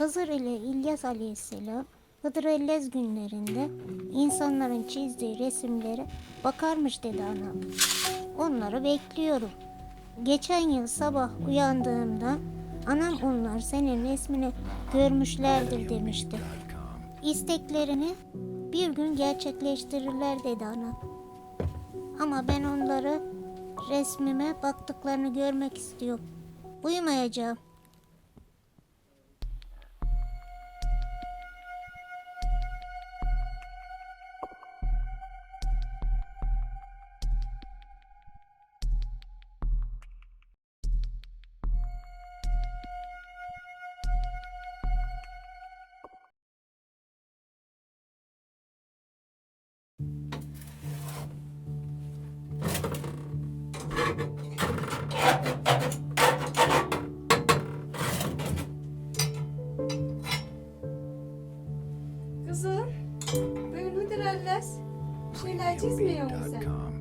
Hızır ile İlyas Aleyhisselam Hıdrellez günlerinde insanların çizdiği resimlere bakarmış dedi anam. Onları bekliyorum. Geçen yıl sabah uyandığımda anam onlar senin resmini görmüşlerdir demişti. İsteklerini bir gün gerçekleştirirler dedi anam. Ama ben onları resmime baktıklarını görmek istiyorum. Uyumayacağım. Podbean.com.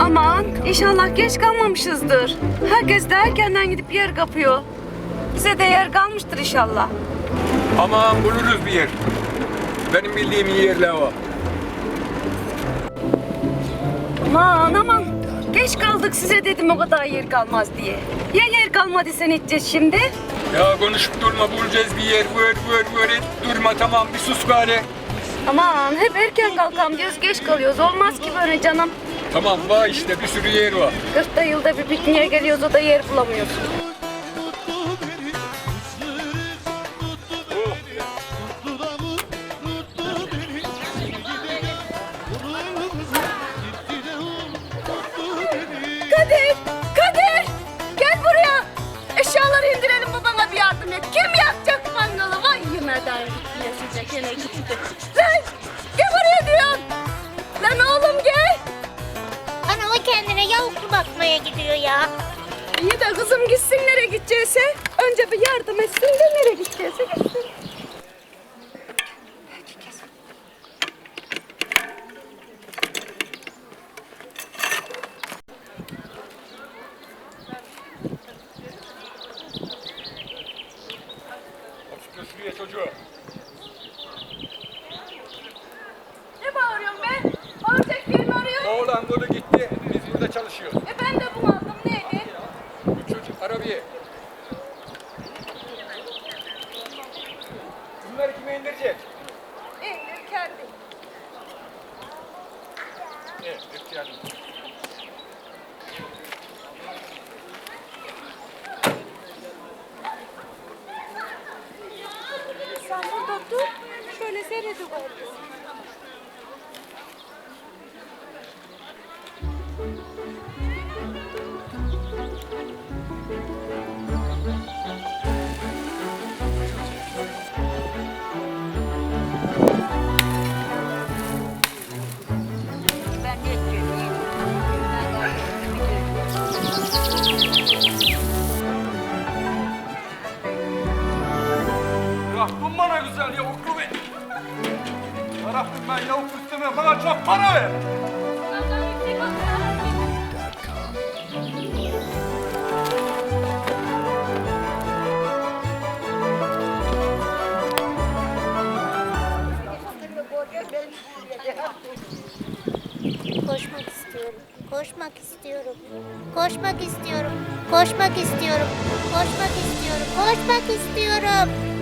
Aman inşallah geç kalmamışızdır. Herkes de erkenden gidip yer kapıyor. Bize de yer kalmıştır inşallah. Aman buluruz bir yer. Benim bildiğim iyi yerler var. Aman aman. Geç kaldık size dedim o kadar yer kalmaz diye. Ya yer kalmadı sen edeceğiz şimdi? Ya konuşup durma bulacağız bir yer. Vır vır vır et durma tamam bir sus gari. Aman hep erken kalkam diyoruz geç kalıyoruz. Olmaz ki böyle canım. Tamam var işte bir sürü yer var. 40 da yılda bir pikniğe geliyoruz o da yer bulamıyoruz. Kendine yavuklu bakmaya gidiyor ya. İyi de kızım gitsin nereye gidecekse. önce bir yardım etsin de nereye gidecekse gitsin. Çalışıyoruz. E ben de bunu aldım neydi? Bu çocuk arabaya. Bunları kime indirecek? İndir kendi. Evet, ihtiyacım. Sen burada dur. Şöyle seyrediver. Rabbim Para ver. Koşmak istiyorum. Koşmak istiyorum. Koşmak istiyorum. Koşmak istiyorum. Koşmak istiyorum. Koşmak istiyorum.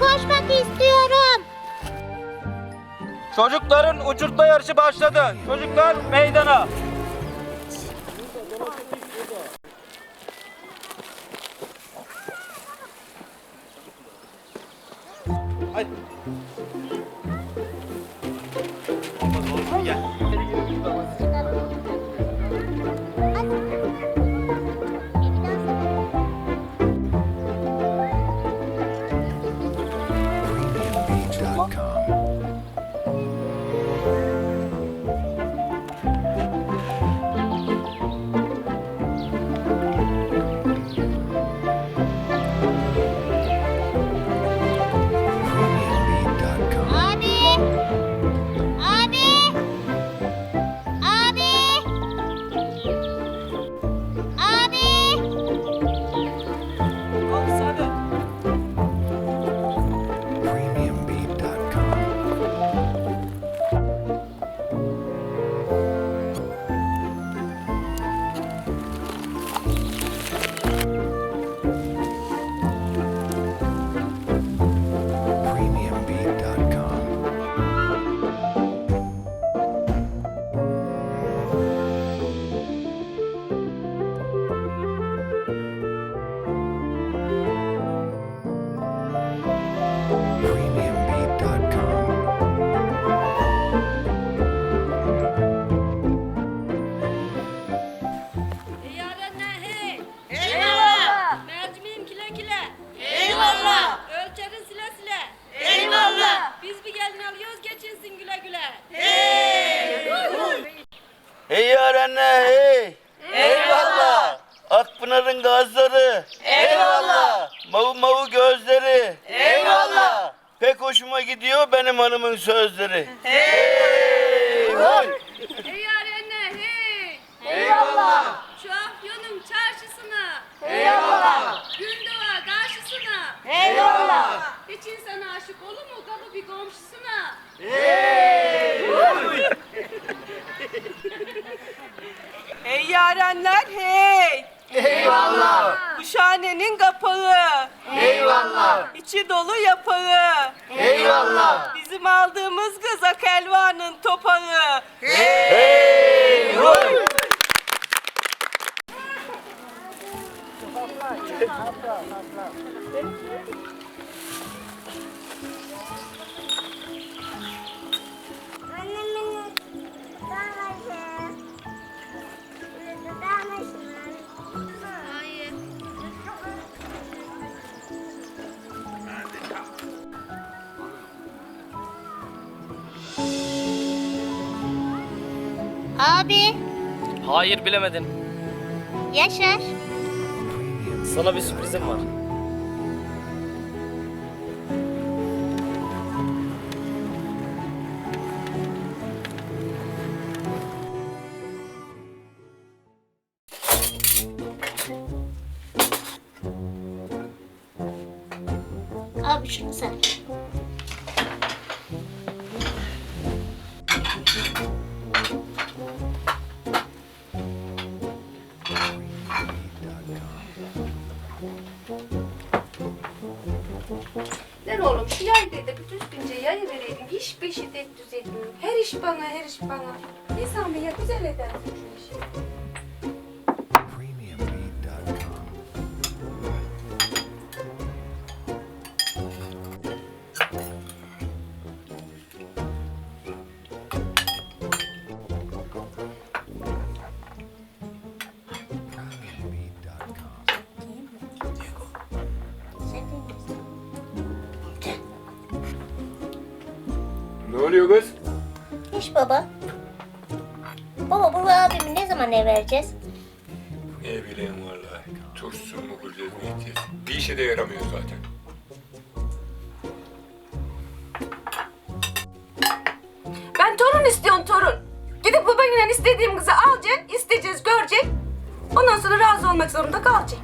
Koşmak istiyorum. Çocukların uçurtma yarışı başladı. Çocuklar meydana. Sözleri. Hey. Vay. Hey yarenler hey. Eyvallah. Şu Afyon'un çarşısına. Eyvallah. Gündoğa karşısına. Eyvallah. Hiç insan aşık olur mu kapı bir komşusuna? Hey yarenler hey. Eyvallah. Bu şahanenin kapağı. Eyvallah. İçi dolu yapağı. Eyvallah. Bizim aldığımız kız Akelva'nın topağı. Hey. Vay. Annemin daması. Daması. Abi, Hayır bilemedin. Yaşar. Sana bir sürprizim var. Abi şunu sen. Lan oğlum şu yayda da bir düzgünce yayı vereydim. Hiçbir şey de düz etmiyorum. Her iş bana, her iş bana. Bir ya güzel eder şu işi. Oluyor kız? Hiç baba. Baba bu abimi ne zaman ev vereceğiz? Ne bileyim vallahi. Turşusunu mu bulacağız ne edeceğiz? Bir işe de yaramıyor zaten. Ben torun istiyorum torun. Gidip babanla istediğim kızı alacaksın, isteyeceğiz, görecek. Ondan sonra razı olmak zorunda kalacak.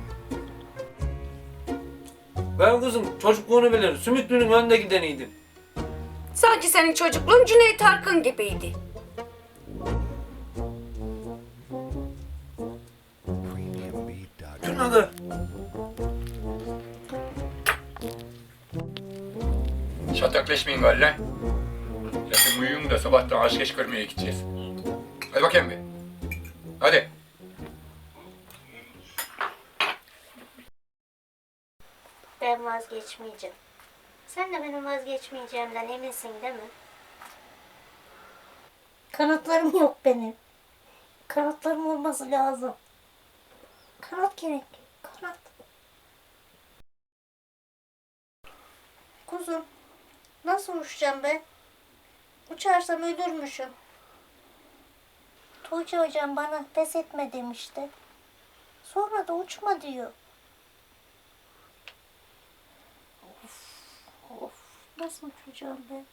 Ben kızım çocukluğunu bilirim. Sümüklünün önde gideniydim. Sanki senin çocukluğun Cüneyt Arkın gibiydi. Adı. Şatakleşmeyin lan. Zaten uyuyun da sabahtan aşk eş görmeye gideceğiz. Hadi bakayım bir. Hadi. Ben vazgeçmeyeceğim. Sen de benim vazgeçmeyeceğimden eminsin değil mi? Kanatlarım yok benim. Kanatlarım olması lazım. Kanat gerek. Kanat. Kuzum. Nasıl uçacağım ben? Uçarsam ölürmüşüm. Tuğçe hocam bana pes etme demişti. Sonra da uçma diyor. Nasıl uçacağım ben?